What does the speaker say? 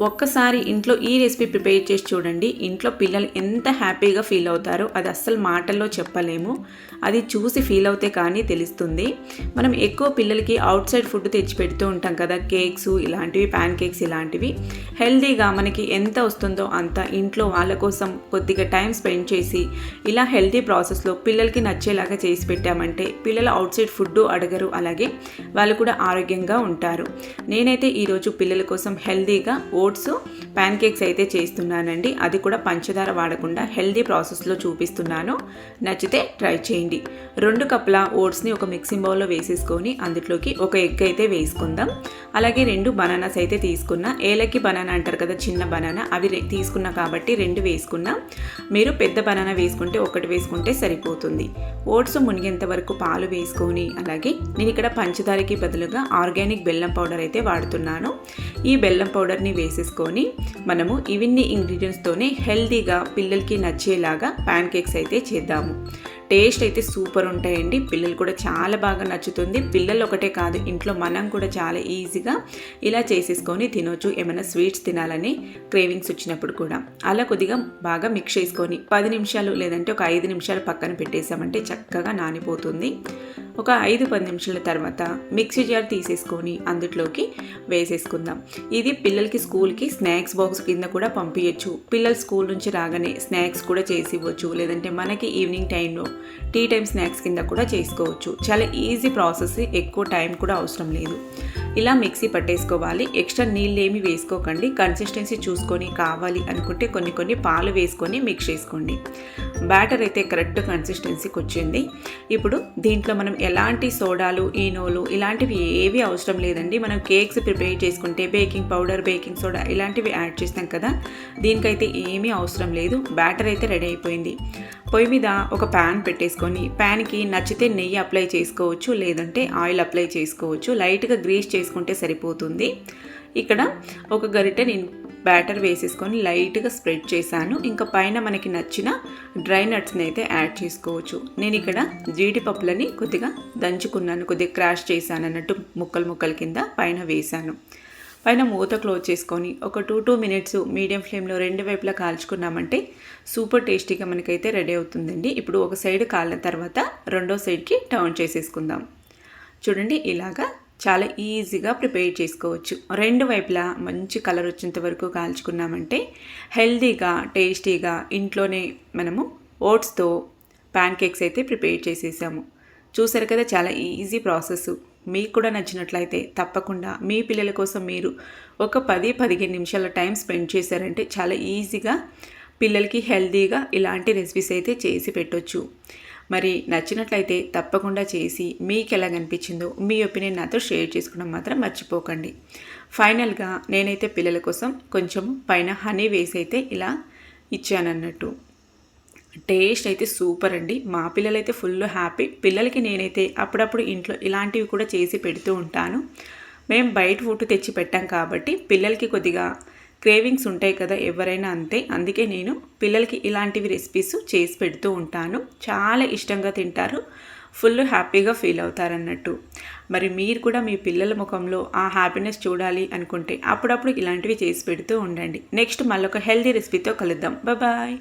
ఒక్కసారి ఇంట్లో ఈ రెసిపీ ప్రిపేర్ చేసి చూడండి. ఇంట్లో పిల్లలు ఎంత హ్యాపీగా ఫీల్ అవుతారో అది అస్సలు మాటల్లో చెప్పలేము. అది చూసి ఫీల్ అవుతే కానీ తెలుస్తుంది. మనం ఎక్కువ పిల్లలకి అవుట్ సైడ్ ఫుడ్ తెచ్చి పెడుతూ ఉంటాం కదా కేక్స్ ఇలాంటివి ప్యాన్ కేక్స్ ఇలాంటివి. హెల్దీగా మనకి ఎంత వస్తుందో అంత ఇంట్లో వాళ్ళ కోసం కొద్దిగా టైం స్పెండ్ చేసి ఇలా హెల్దీ ప్రాసెస్లో పిల్లలకి నచ్చేలాగా చేసి పెట్టామంటే పిల్లలు అవుట్ సైడ్ ఫుడ్ అడగరు. అలాగే వాళ్ళు కూడా ఆరోగ్యంగా ఉంటారు. నేనైతే ఈరోజు పిల్లల కోసం హెల్దీగా ఓట్స్ ప్యాన్ కేక్స్ అయితే చేస్తున్నానండి. అది కూడా పంచదార వాడకుండా హెల్దీ ప్రాసెస్లో చూపిస్తున్నాను. నచ్చితే ట్రై చేయండి. రెండు కప్పుల ఓట్స్ని ఒక మిక్సింగ్ బౌల్లో వేసేసుకొని అందులోకి ఒక ఎగ్ అయితే వేసుకుందాం. అలాగే రెండు బనానాస్ అయితే తీసుకున్నా. ఏలకి బనానా అంటారు కదా చిన్న బనానా. అవి తీసుకున్నా కాబట్టి రెండు వేసుకున్నా. మీరు పెద్ద బనానా వేసుకుంటే ఒకటి వేసుకుంటే సరిపోతుంది. ఓట్స్ మునిగేంత వరకు పాలు వేసుకొని అలాగే నేను ఇక్కడ పంచదారకి బదులుగా ఆర్గానిక్ బెల్లం పౌడర్ అయితే వాడుతున్నాను. ఈ బెల్లం పౌడర్ని వేసి వేసేసుకొని మనము ఇవన్నీ ఇంగ్రీడియంట్స్తోనే హెల్తీగా పిల్లలకి నచ్చేలాగా ప్యాన్ కేక్స్ అయితే చేద్దాము. టేస్ట్ అయితే సూపర్ ఉంటాయండి. పిల్లలు కూడా చాలా బాగా నచ్చుతుంది. పిల్లలు ఒకటే కాదు ఇంట్లో మనం కూడా చాలా ఈజీగా ఇలా చేసేసుకొని తినొచ్చు. ఏమైనా స్వీట్స్ తినాలని క్రేవింగ్స్ వచ్చినప్పుడు కూడా. అలా కొద్దిగా బాగా మిక్స్ చేసుకొని పది నిమిషాలు లేదంటే ఒక ఐదు నిమిషాలు పక్కన పెట్టేసామంటే చక్కగా నానిపోతుంది. ఒక ఐదు పది నిమిషాల తర్వాత మిక్సీ జార్ తీసేసుకొని అందులోకి వేసేసుకుందాం. ఇది పిల్లలకి స్కూల్కి స్నాక్స్ బాక్స్ కింద కూడా పంపించచ్చు పిల్లలు స్కూల్ నుంచి రాగానే స్నాక్స్ కూడా చేసి ఇవ్వచ్చు. లేదంటే మనకి ఈవినింగ్ టైంలో టీ టైం స్నాక్స్ కింద కూడా చేసుకోవచ్చు. చాలా ఈజీ ప్రాసెస్ ఎక్కువ టైం కూడా అవసరం లేదు. ఇలా మిక్సీ పట్టేసుకోవాలి. ఎక్స్ట్రా నీళ్ళు ఏమి వేసుకోకండి. కన్సిస్టెన్సీ చూసుకొని కావాలి అనుకుంటే కొన్ని కొన్ని పాలు వేసుకొని మిక్స్ చేసుకోండి. బ్యాటర్ అయితే కరెక్ట్ కన్సిస్టెన్సీకి వచ్చింది. ఇప్పుడు దీంట్లో మనం ఎలాంటి సోడాలు ఈనోలు ఇలాంటివి ఏవి అవసరం లేదండి. మనం కేక్స్ ప్రిపేర్ చేసుకుంటే బేకింగ్ పౌడర్ బేకింగ్ సోడా ఇలాంటివి యాడ్ చేస్తాం కదా. దీనికైతే ఏమీ అవసరం లేదు. బ్యాటర్ అయితే రెడీ అయిపోయింది. పొయ్యి మీద ఒక ప్యాన్ పెట్టేసుకొని ప్యాన్కి నచ్చితే నెయ్యి అప్లై చేసుకోవచ్చు లేదంటే ఆయిల్ అప్లై చేసుకోవచ్చు. లైట్గా గ్రీస్ వేసుకుంటే సరిపోతుంది. ఇక్కడ ఒక గరిటె నేను బ్యాటర్ వేసేసుకొని లైట్గా స్ప్రెడ్ చేశాను. ఇంకా పైన మనకి నచ్చిన డ్రై నట్స్ని అయితే యాడ్ చేసుకోవచ్చు. నేను ఇక్కడ జీడిపప్పులని కొద్దిగా దంచుకున్నాను. కొద్దిగా క్రాష్ చేశాను అన్నట్టు ముక్కలు ముక్కల కింద పైన వేశాను. పైన మూత క్లోజ్ చేసుకొని ఒక టూ టూ మినిట్స్ మీడియం ఫ్లేమ్లో రెండు వైపులా కాల్చుకున్నామంటే సూపర్ టేస్టీగా మనకైతే రెడీ అవుతుందండి. ఇప్పుడు ఒక సైడ్ కాలిన తర్వాత రెండో సైడ్కి టర్న్ చేసేసుకుందాం. చూడండి ఇలాగా చాలా ఈజీగా ప్రిపేర్ చేసుకోవచ్చు. రెండు వైపులా మంచి కలర్ వచ్చేంత వరకు కాల్చుకున్నామంటే హెల్తీగా టేస్టీగా ఇంట్లోనే మనము ఓట్స్తో ప్యాన్ కేక్స్ అయితే ప్రిపేర్ చేసేసాము. చూసారు కదా చాలా ఈజీ ప్రాసెస్ మీకు కూడా నచ్చినట్లయితే తప్పకుండా మీ పిల్లల కోసం మీరు ఒక పది పదిహేను నిమిషాల టైం స్పెండ్ చేశారంటే చాలా ఈజీగా పిల్లలకి హెల్తీగా ఇలాంటి రెసిపీస్ అయితే చేసి పెట్టొచ్చు. మరి నచ్చినట్లయితే తప్పకుండా చేసి మీకు ఎలా అనిపించిందో మీ ఒపీనియన్ నాతో షేర్ చేసుకోవడం మాత్రం మర్చిపోకండి. ఫైనల్గా నేనైతే పిల్లల కోసం కొంచెం పైన హనీ వేసి అయితే ఇలా ఇచ్చానన్నట్టు. టేస్ట్ అయితే సూపర్ అండి. మా పిల్లలైతే ఫుల్ హ్యాపీ. పిల్లలకి నేనైతే అప్పుడప్పుడు ఇంట్లో ఇలాంటివి కూడా చేసి పెడుతూ ఉంటాను. మేము బయట ఫుడ్ తెచ్చి పెట్టాం కాబట్టి పిల్లలకి కొద్దిగా క్రేవింగ్స్ ఉంటాయి కదా ఎవరైనా అంతే. అందుకే నేను పిల్లలకి ఇలాంటివి రెసిపీస్ చేసి పెడుతూ ఉంటాను. చాలా ఇష్టంగా తింటారు. ఫుల్ హ్యాపీగా ఫీల్ అవుతారన్నట్టు. మరి మీరు కూడా మీ పిల్లల ముఖంలో ఆ హ్యాపీనెస్ చూడాలి అనుకుంటే అప్పుడప్పుడు ఇలాంటివి చేసి పెడుతూ ఉండండి. నెక్స్ట్ మళ్ళొక హెల్దీ రెసిపీతో కలుద్దాం. బాయ్